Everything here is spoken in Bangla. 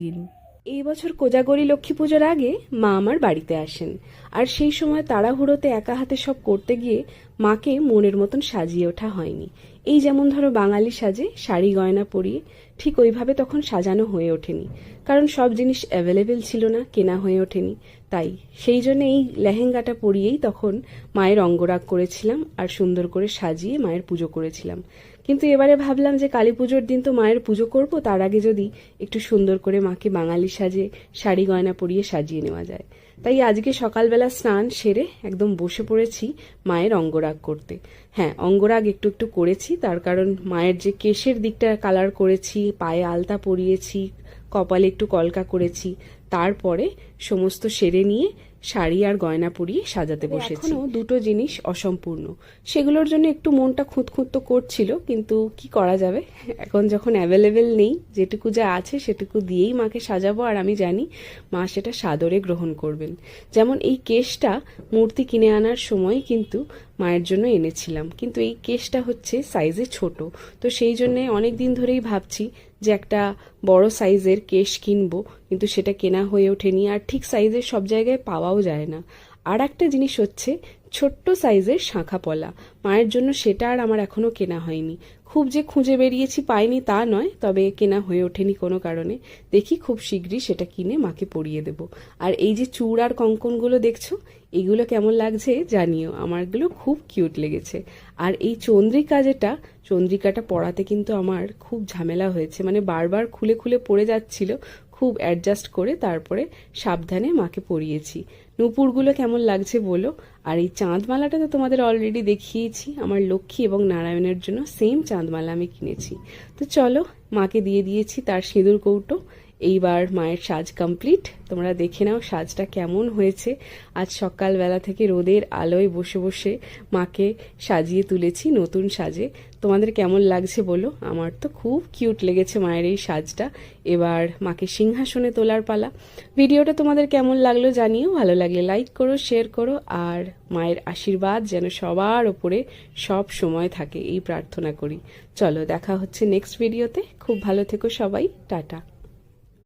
দিন। এই বছর কোজাগরি লক্ষ্মী পুজোর আগে মা আমার বাড়িতে আসেন। আর সেই সময় তাড়াহুড়োতে একা হাতে সব করতে গিয়ে মাকে মনের মতন সাজিয়ে ওঠা হয়নি। এই যেমন ধরো বাঙালি সাজে শাড়ি গয়না পরিয়ে ঠিক ওইভাবে তখন সাজানো হয়ে ওঠেনি। কারণ সব জিনিস অ্যাভেলেবেল ছিল না, কেনা হয়ে ওঠেনি। তাই সেই জন্য এই লেহেঙ্গাটা পরিয়েই তখন মায়ের অঙ্গরাগ করেছিলাম আর সুন্দর করে সাজিয়ে মায়ের পুজো করেছিলাম। কিন্তু এবারে ভাবলাম যে কালী পুজোর দিন তো মায়ের পুজো করব, তার আগে যদি একটু সুন্দর করে মাকে বাঙালি সাজে শাড়ি গয়না পরিয়ে সাজিয়ে নেওয়া যায়। তাই আজকে সকালবেলা স্নান সেরে একদম বসে পড়েছি মায়ের অঙ্গরাগ করতে। হ্যাঁ অঙ্গরাগ একটু একটু করেছি, তার কারণ মায়ের যে কেশের দিকটা কালার করেছি, পায়ে আলতা পরিয়েছি, কপালে একটু কলকা করেছি, তারপরে সমস্ত সেরে নিয়ে শাড়ি আর গয়না পরিয়ে সাজাতে বসেছি। এখনও দুটো জিনিস অসম্পূর্ণ। সেগুলোর জন্য একটু মনটা খুঁতখুঁত তো করছিল কিন্তু কি করা যাবে? এখন যখন অ্যাভেলেবেল নেই যেটুকু যা আছে সেটুকু দিয়েই মাকে সাজাবো আর আমি জানি মা সেটা সাদরে গ্রহণ করবেন। যেমন এই কেশটা মূর্তি কিনে আনার সময় কিন্তু মায়ের জন্য এনেছিলাম। কিন্তু এই কেশটা হচ্ছে সাইজে ছোট। তো সেই জন্যে অনেক দিন ধরেই ভাবছি যে একটা বড় সাইজের কেশ কিনবো, কিন্তু সেটা কেনা হয়ে ওঠেনি। আর ঠিক সাইজের সব জায়গায় পাওয়াও যায় না। আর একটা জিনিস হচ্ছে ছোট্ট সাইজের শাঁখা পলা। মায়ের জন্য সেটা আর আমার এখনও কেনা হয়নি। খুব যে খুঁজে বেরিয়েছি পাইনি তা নয়, তবে কেনা হয়ে ওঠেনি কোনো কারণে। দেখি খুব শীঘ্রই সেটা কিনে মাকে পরিয়ে দেব। আর এই যে চূড় আর কঙ্কনগুলো দেখছ, এগুলো কেমন লাগছে জানিও। আমারগুলো খুব কিউট লেগেছে। আর এই চন্দ্রিকা যেটা, চন্দ্রিকাটা পড়াতে কিন্তু আমার খুব ঝামেলা হয়েছে। মানে বারবার খুলে খুলে পড়ে যাচ্ছিল। খুব অ্যাডজাস্ট করে তারপরে সাবধানে মাকে পরিয়েছি। নূপুরগুলো কেমন লাগছে বলো? আর এই চাঁদমালাটা তো তোমাদের অলরেডি দেখিয়েছি। আমার লক্ষ্মী এবং নারায়ণের জন্য সেম চাঁদমালা আমি কিনেছি। তো চলো, মাকে দিয়ে দিয়েছি তার সিঁদুর কৌটো। এইবার মায়ের সাজ কমপ্লিট তোমরা দেখে নাও সাজটা কেমন হয়েছে। আজ সকালবেলা থেকে রোদের আলোয় বসে বসে মাকে সাজিয়ে তুলেছি নতুন সাজে। তোমাদের কেমন লাগছে বলো? আমার তো খুব কিউট লেগেছে মায়ের এই সাজটা। এবার মাকে সিংহাসনে তোলার পালা। ভিডিওটা তোমাদের কেমন লাগল জানিও। ভালো লাগলে লাইক করো শেয়ার করো, আর মায়ের আশীর্বাদ যেন সবার ওপরে সব সময় থাকে, এই প্রার্থনা করি। চলো, দেখা হচ্ছে নেক্সট ভিডিওতে খুব ভালো থেকো সবাই। টাটা।